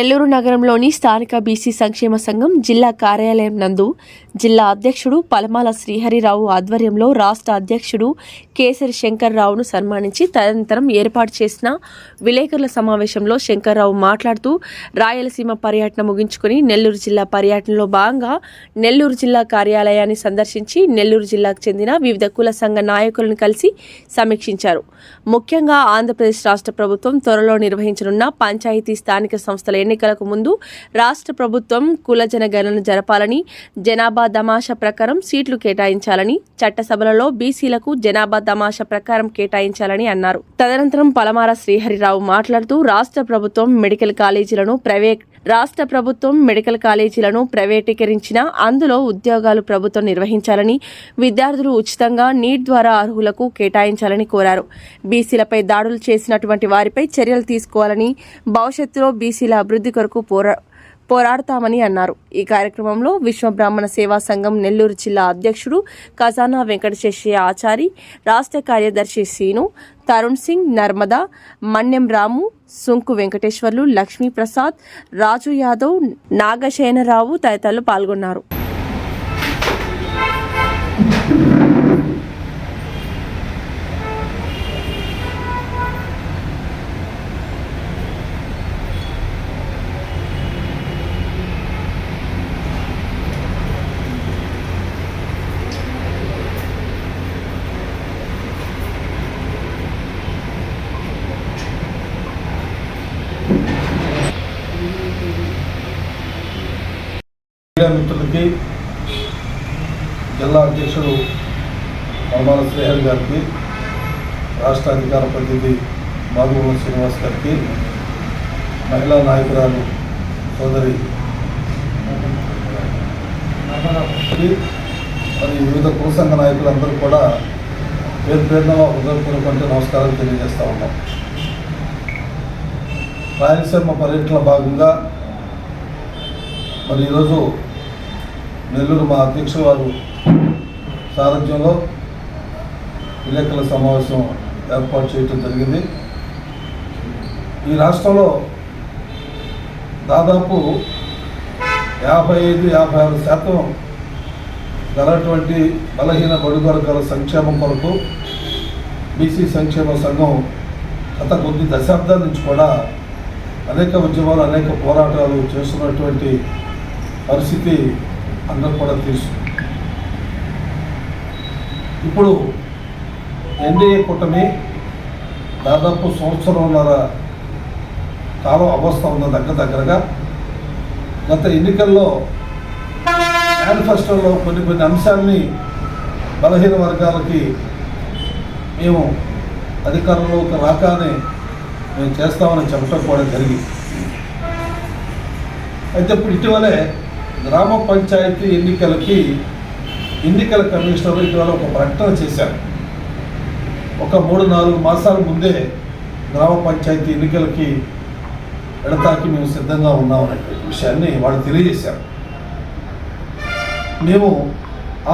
నెల్లూరు నగరంలోని స్థానిక బీసీ సంక్షేమ సంఘం జిల్లా కార్యాలయం నందు జిల్లా అధ్యక్షుడు పలమాల శ్రీహరిరావు ఆధ్వర్యంలో రాష్ట్ర అధ్యక్షుడు కేసరి శంకర్రావును సన్మానించి తదనంతరం ఏర్పాటు చేసిన విలేకరుల సమావేశంలో శంకర్రావు మాట్లాడుతూ రాయలసీమ పర్యటన ముగించుకుని నెల్లూరు జిల్లా పర్యటనలో భాగంగా నెల్లూరు జిల్లా కార్యాలయాన్ని సందర్శించి నెల్లూరు జిల్లాకు చెందిన వివిధ కుల సంఘ నాయకులను కలిసి సమీక్షించారు. ముఖ్యంగా ఆంధ్రప్రదేశ్ రాష్ట్ర ప్రభుత్వం త్వరలో నిర్వహించనున్న పంచాయతీ స్థానిక సంస్థల ఎన్నికలకు ముందు రాష్ట్ర ప్రభుత్వం కుల జనగణన జరపాలని జనాభా దమాషా ప్రకారం సీట్లు కేటాయించాలని చట్టసభలలో బీసీలకు జనాభా దమాషా ప్రకారం కేటాయించాలని అన్నారు. తదనంతరం పలమార శ్రీహరిరావు మాట్లాడుతూ రాష్ట్ర ప్రభుత్వం మెడికల్ కాలేజీలను ప్రైవేట్ రాష్ట్ర ప్రభుత్వం మెడికల్ కాలేజీలను ప్రైవేటీకరించినా అందులో ఉద్యోగాలు ప్రభుత్వం నిర్వహించాలని విద్యార్థులు ఉచితంగా నీట్ ద్వారా అర్హులకు కేటాయించాలని కోరారు. బీసీలపై దాడులు చేసినటువంటి వారిపై చర్యలు తీసుకోవాలని భవిష్యత్తులో బీసీల అభివృద్ధి కొరకు పోరా పోరాడతామని అన్నారు. ఈ కార్యక్రమంలో విశ్వ బ్రాహ్మణ సేవా సంఘం నెల్లూరు జిల్లా అధ్యక్షుడు ఖజానా వెంకటశేషయ్య ఆచారి రాష్ట్ర కార్యదర్శి సీను తరుణ్ సింగ్ నర్మదా మన్యం రాము సుంకు వెంకటేశ్వర్లు లక్ష్మీప్రసాద్ రాజు యాదవ్ నాగశయనరావు తదితరులు పాల్గొన్నారు మీడియా మిత్రులకి జిల్లా అధ్యక్షుడు పరమాల గారికి రాష్ట్ర అధికార ప్రతినిధి మాధుమూల శ్రీనివాస్ గారికి మహిళా నాయకురాలు సోదరి మరి వివిధ కులసంఘ నాయకులందరూ కూడా పేరు పేరున హృదయపూర్వకంటే నమస్కారాలు తెలియజేస్తూ ఉన్నాం. రాయలసీమ పర్యటనలో భాగంగా మరి ఈరోజు నెల్లూరు మా అధ్యక్షుల వారు సారథ్యంలో విలేకరుల సమావేశం ఏర్పాటు చేయడం జరిగింది. ఈ రాష్ట్రంలో దాదాపు యాభై ఐదు యాభై ఆరు శాతం గలటువంటి బలహీన బడుగు వర్గాల సంక్షేమం కొరకు బీసీ సంక్షేమ సంఘం గత కొద్ది దశాబ్దాల నుంచి కూడా అనేక ఉద్యమాలు అనేక పోరాటాలు చేస్తున్నటువంటి పరిస్థితి అందరూ కూడా తెలుసు ఇప్పుడు ఎన్డీఏ కూటమి దాదాపు సంవత్సరంన్నర కాలం అవస్థ ఉన్న దగ్గర దగ్గరగా గత ఎన్నికల్లో మేనిఫెస్టోలో కొన్ని కొన్ని అంశాలని బలహీన వర్గాలకి మేము అధికారంలోకి రాగానే మేము చేస్తామని చెప్పడం కూడా జరిగింది. అయితే ఇప్పుడు ఇటీవలే గ్రామ పంచాయతీ ఎన్నికలకి ఎన్నికల కమిషనర్ ఇటీవల ఒక ప్రకటన చేశారు. ఒక మూడు నాలుగు మాసాల ముందే గ్రామ పంచాయతీ ఎన్నికలకి ఎడతాకి మేము సిద్ధంగా ఉన్నామనేటువంటి విషయాన్ని వాళ్ళు తెలియజేశారు. మేము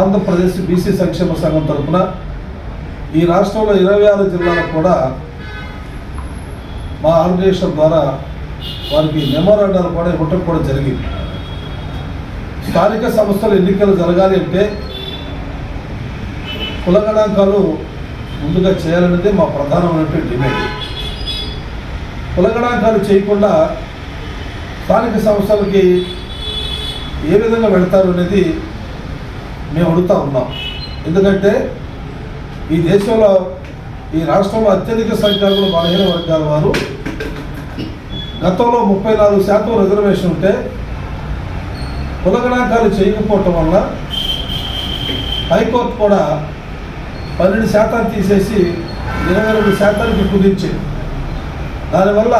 ఆంధ్రప్రదేశ్ బీసీ సంక్షేమ సంఘం తరఫున ఈ రాష్ట్రంలో ఇరవై ఆరు జిల్లాలకు కూడా మా ఆర్గనైజేషన్ ద్వారా వారికి మెమోరాండాలు కూడా ఇవ్వటం కూడా జరిగింది. స్థానిక సంస్థల ఎన్నికలు జరగాలి అంటే కుల గణాంకాలు ముందుగా చేయాలన్నదే మా ప్రధానమైనటువంటి డిమాండ్. కుల గణాంకాలు చేయకుండా స్థానిక సంస్థలకి ఏ విధంగా వెళతారు అనేది మేము అడుగుతా ఉన్నాం. ఎందుకంటే ఈ దేశంలో ఈ రాష్ట్రంలో అత్యధిక సంఖ్యలో బలహీన వర్గాల వారు. గతంలో ముప్పై నాలుగు శాతం రిజర్వేషన్ ఉంటే కులగణాంకాలు చేయకపోవటం వల్ల హైకోర్టు కూడా పన్నెండు శాతాన్ని తీసేసి ఇరవై రెండు శాతానికి కుదించింది. దానివల్ల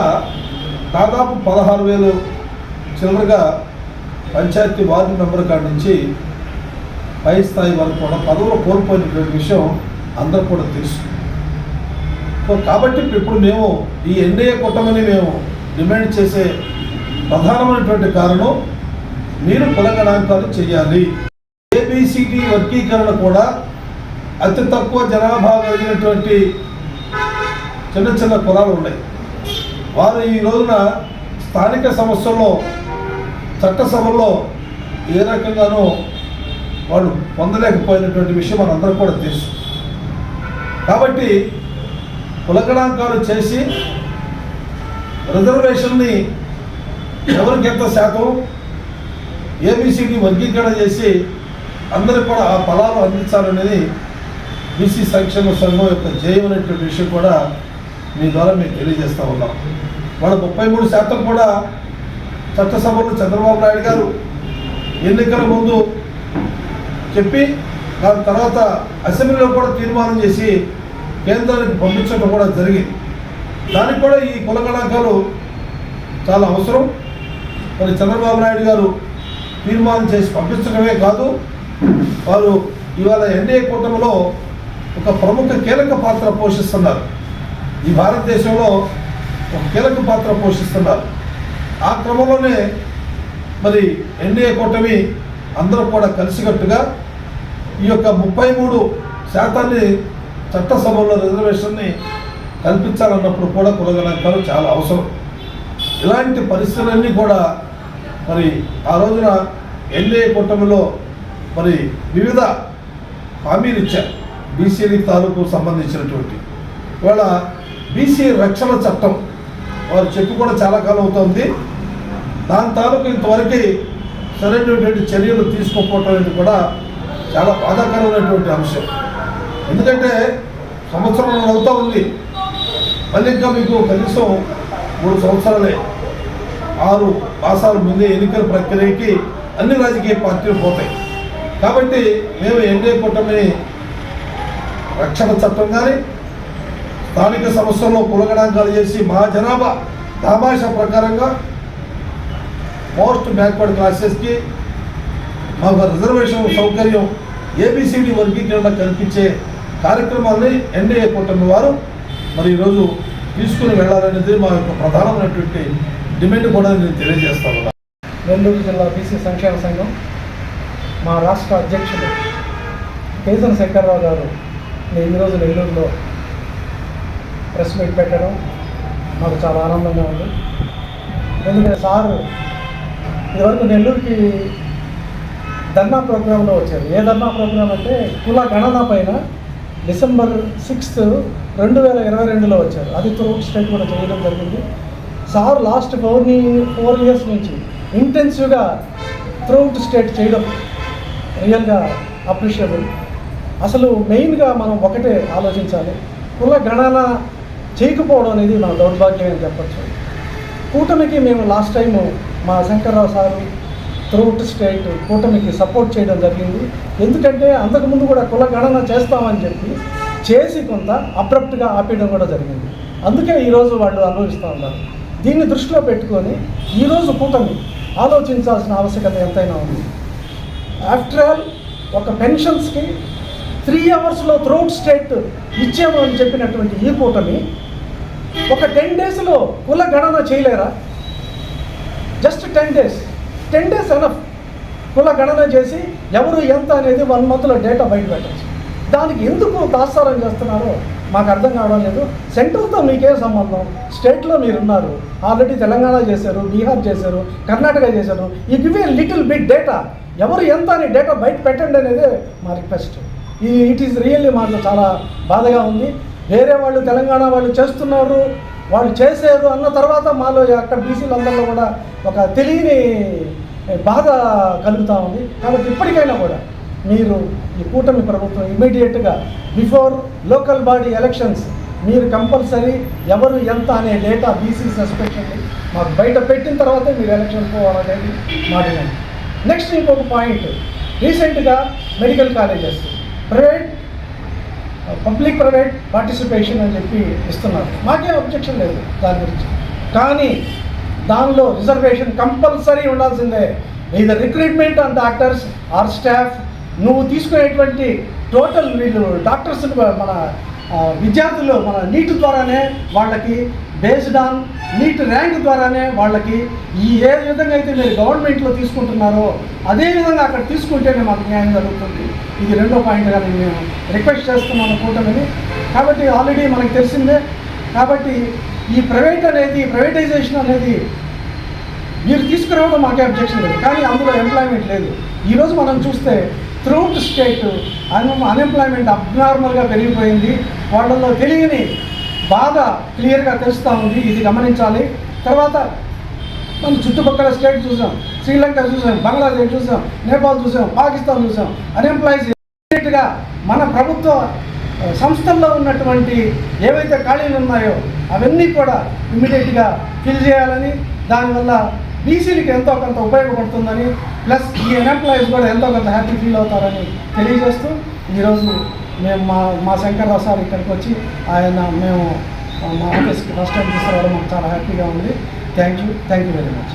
దాదాపు పదహారు వేలు చిల్లరగా పంచాయతీ వార్డు మెంబర్ కాడి నుంచి పై స్థాయి వరకు కూడా పదవులు కోల్పోయినటువంటి విషయం అందరూ కూడా తెలుసు. సో కాబట్టి ఇప్పుడు మేము ఈ ఎన్డీఏ కూటమిని మేము డిమాండ్ చేసే ప్రధానమైనటువంటి కారణం మీరు కుల గణాంకాలు చేయాలి. ఏబిసిటి వర్గీకరణ కూడా అతి తక్కువ జనాభా కలిగినటువంటి చిన్న చిన్న కులాలు ఉన్నాయి. వారు ఈ రోజున స్థానిక సమస్యల్లో చట్టసభల్లో ఏ రకంగానూ వాళ్ళు పొందలేకపోయినటువంటి విషయం మనందరం కూడా తెలుసు. కాబట్టి కులగణాంకాలు చేసి రిజర్వేషన్ని ఎవరికి ఎంత శాతం ఏబిసిడి వర్గీకరణ చేసి అందరికి కూడా ఆ ఫలాలు అందించాలనేది బీసీ సంక్షేమ సంఘం యొక్క జయం అనేటువంటి విషయం కూడా మీ ద్వారా మేము తెలియజేస్తా ఉన్నాం. వాళ్ళ ముప్పై మూడు శాతం కూడా చట్టసభలో చంద్రబాబు నాయుడు గారు ఎన్నికల ముందు చెప్పి దాని తర్వాత అసెంబ్లీలో కూడా తీర్మానం చేసి కేంద్రానికి పంపించడం కూడా జరిగింది. దానికి కూడా ఈ కుల గణాంకాలు చాలా అవసరం. మరి చంద్రబాబు నాయుడు గారు తీర్మానం చేసి పంపించడమే కాదు వారు ఇవాళ ఎన్డీఏ కూటమిలో ఒక ప్రముఖ కీలక పాత్ర పోషిస్తున్నారు. ఈ భారతదేశంలో ఒక కీలక పాత్ర పోషిస్తున్నారు. ఆ క్రమంలోనే మరి ఎన్డీఏ కూటమి అందరూ కూడా కలిసికట్టుగా ఈ యొక్క ముప్పై మూడు శాతాన్ని చట్టసభలో రిజర్వేషన్ని కల్పించాలన్నప్పుడు కూడా కులగణాంకాలు చాలా అవసరం. ఇలాంటి పరిస్థితులన్నీ కూడా మరి ఆ రోజున ఎన్డీఏ కూటమిలో మరి వివిధ హామీలు ఇచ్చారు. బీసీలీ తాలూకు సంబంధించినటువంటి. ఇవాళ బీసీ రక్షణ చట్టం వారు చెప్పి కూడా చాలా కాలం అవుతుంది. దాని తాలూకు ఇంతవరకు సరైనటువంటి చర్యలు తీసుకోకపోవటం అనేది కూడా చాలా బాధాకరమైనటువంటి అంశం. ఎందుకంటే సంవత్సరం అవుతూ ఉంది. మళ్ళీ ఇంకా మీకు కనీసం మూడు సంవత్సరాలే ఆరు మాసాల ముందే ఎన్నికల ప్రక్రియకి అన్ని రాజకీయ పార్టీలు పోతాయి. కాబట్టి మేము ఎన్డీఏ కూటమిని రక్షణ చట్టం కానీ స్థానిక సంస్థల్లో పులగడాంకాలు చేసి మా జనాభా దామాషా ప్రకారంగా మోస్ట్ బ్యాక్వర్డ్ క్లాసెస్కి మాకు రిజర్వేషన్ సౌకర్యం ఏబిసిడి వర్గీకరణ కల్పించే కార్యక్రమాన్ని ఎన్డీఏ కూటమి వారు మరి ఈరోజు తీసుకుని వెళ్ళాలనేది మా యొక్క ప్రధానమైనటువంటి డిమాండ్ కూడా నేను తెలియజేస్తాను నెల్లూరు జిల్లా బీసీ సంక్షేమ సంఘం మా రాష్ట్ర అధ్యక్షుడు కేసన శంకర్రావు గారు నేను ఈరోజు నెల్లూరులో ప్రెస్ మీట్ పెట్టడం మాకు చాలా ఆనందంగా ఉంది. ఎందుకంటే సార్ ఇదివరకు నెల్లూరుకి ధర్నా ప్రోగ్రాంలో వచ్చారు. ఏ ధర్నా ప్రోగ్రాం అంటే కుల గణన పైన డిసెంబర్ సిక్స్త్ రెండు వేల ఇరవై రెండులో వచ్చారు. అది త్రూట్ స్టేట్ కూడా చేయడం జరిగింది. Sir last four four years నుంచి ఇంటెన్సివ్గా త్రూట్ స్టేట్ చేయడం రియల్గా అప్రిషియబుల్. అసలు మెయిన్గా మనం ఒకటే ఆలోచించాలి. కుల గణన చేయకపోవడం అనేది మన దౌర్భాగ్యం అని చెప్పచ్చు. కూటమికి మేము లాస్ట్ టైం మా శంకర్రావు సారు త్రూట్ స్టేట్ కూటమికి సపోర్ట్ చేయడం జరిగింది. ఎందుకంటే అంతకుముందు కూడా కుల గణన చేస్తామని చెప్పి చేసి కొంత అబ్రప్ట్గా ఆపేయడం కూడా జరిగింది. అందుకే ఈరోజు వాళ్ళు అనుభవిస్తూ ఉన్నారు. దీన్ని దృష్టిలో పెట్టుకొని ఈరోజు కూటమి ఆలోచించాల్సిన ఆవశ్యకత ఎంతైనా ఉంది. ఆఫ్టర్ ఆల్ ఒక పెన్షన్స్కి త్రీ అవర్స్లో త్రూఅవుట్ స్టేట్ ఇచ్చాము అని చెప్పినటువంటి ఈ కూటమి ఒక టెన్ డేస్లో కుల గణన చేయలేరా? Just ten days. Ten days enough కుల గణన చేసి ఎవరు ఎంత అనేది వన్ మంత్లో డేటా బయట పెట్టచ్చు. దానికి ఎందుకు తాత్సారం చేస్తున్నారో మాకు అర్థం కావడం లేదు. సెంట్రల్తో మీకే సంబంధం. స్టేట్లో మీరున్నారు. ఆల్రెడీ తెలంగాణ చేశారు బీహార్ చేశారు కర్ణాటక చేశారు. ఈ give a little bit data ఎవరు ఎంత అని డేటా బయట పెట్టండి అనేది మా రిక్వెస్ట్ ఈ ఇట్ ఈస్ రియల్లీ మాకు చాలా బాధగా ఉంది. వేరే వాళ్ళు తెలంగాణ వాళ్ళు చేస్తున్నారు వాళ్ళు చేశారు అన్న తర్వాత మాలో అక్కడ బీసీలందరిలో కూడా ఒక తెలియని బాధ కలుగుతూ ఉంది. కాబట్టి ఇప్పటికైనా కూడా మీరు ఈ కూటమి ప్రభుత్వం ఇమీడియట్గా బిఫోర్ లోకల్ బాడీ ఎలక్షన్స్ మీరు కంపల్సరీ ఎవరు ఎంత అనే డేటా బీసీ సస్పెక్షన్ మాకు బయట పెట్టిన తర్వాతే మీరు ఎలక్షన్ పోవాలనేది మా డిమాండ్ నెక్స్ట్ ఇంకొక పాయింట్ రీసెంట్గా medical colleges private public private participation అని చెప్పి ఇస్తున్నారు. మాకేం అబ్జెక్షన్ లేదు దాని గురించి. కానీ దానిలో రిజర్వేషన్ కంపల్సరీ ఉండాల్సిందే. ఇది recruitment on doctors or staff నువ్వు తీసుకునేటువంటి టోటల్ వీళ్ళు డాక్టర్స్ మన uh, విద్యార్థులు మన నీట్ ద్వారానే వాళ్ళకి బేస్డ్ ఆన్ నీట్ ర్యాంక్ ద్వారానే వాళ్ళకి ఈ ఏ విధంగా అయితే మీరు గవర్నమెంట్లో తీసుకుంటున్నారో అదే విధంగా అక్కడ తీసుకుంటేనే మాకు న్యాయం జరుగుతుంది. ఇది రెండో పాయింట్గా నేను మేము రిక్వెస్ట్ చేస్తున్నాను కూటమిని. కాబట్టి ఆల్రెడీ మనకు తెలిసిందే. కాబట్టి ఈ ప్రైవేట్ అనేది ప్రైవేటైజేషన్ అనేది మీరు తీసుకురావడం మాకే అబ్జెక్షన్ లేదు. కానీ అందులో ఎంప్లాయ్మెంట్ లేదు. ఈరోజు మనం చూస్తే త్రూట్ స్టేట్ అన్ అన్ఎంప్లాయ్మెంట్ అబ్నార్మల్గా పెరిగిపోయింది. వాళ్ళలో తెలియని బాగా క్లియర్గా తెలుస్తూ ఉంది. ఇది గమనించాలి. తర్వాత మనం చుట్టుపక్కల స్టేట్ చూసాం. శ్రీలంక చూసాం. బంగ్లాదేశ్ చూసాం. నేపాల్ చూసాం. పాకిస్తాన్ చూసాం. అన్ఎంప్లాయీస్ ఇమీడియట్గా మన ప్రభుత్వ సంస్థల్లో ఉన్నటువంటి ఏవైతే ఖాళీలు ఉన్నాయో అవన్నీ కూడా ఇమీడియట్గా ఫిల్ చేయాలని దానివల్ల బీసీలకు ఎంతో కొంత ఉపయోగపడుతుందని ప్లస్ ఈ అన్ఎంప్లాయీస్ కూడా ఎంతో కొంత హ్యాపీ ఫీల్ అవుతారని తెలియజేస్తూ ఈరోజు మేము మా మా శంకర్రావు సార్ ఇక్కడికి వచ్చి ఆయన మేము మా ఆఫీస్కి ఫస్ట్ టైం తీసుకురావడం మాకు చాలా హ్యాపీగా ఉంది. Thank you thank you very much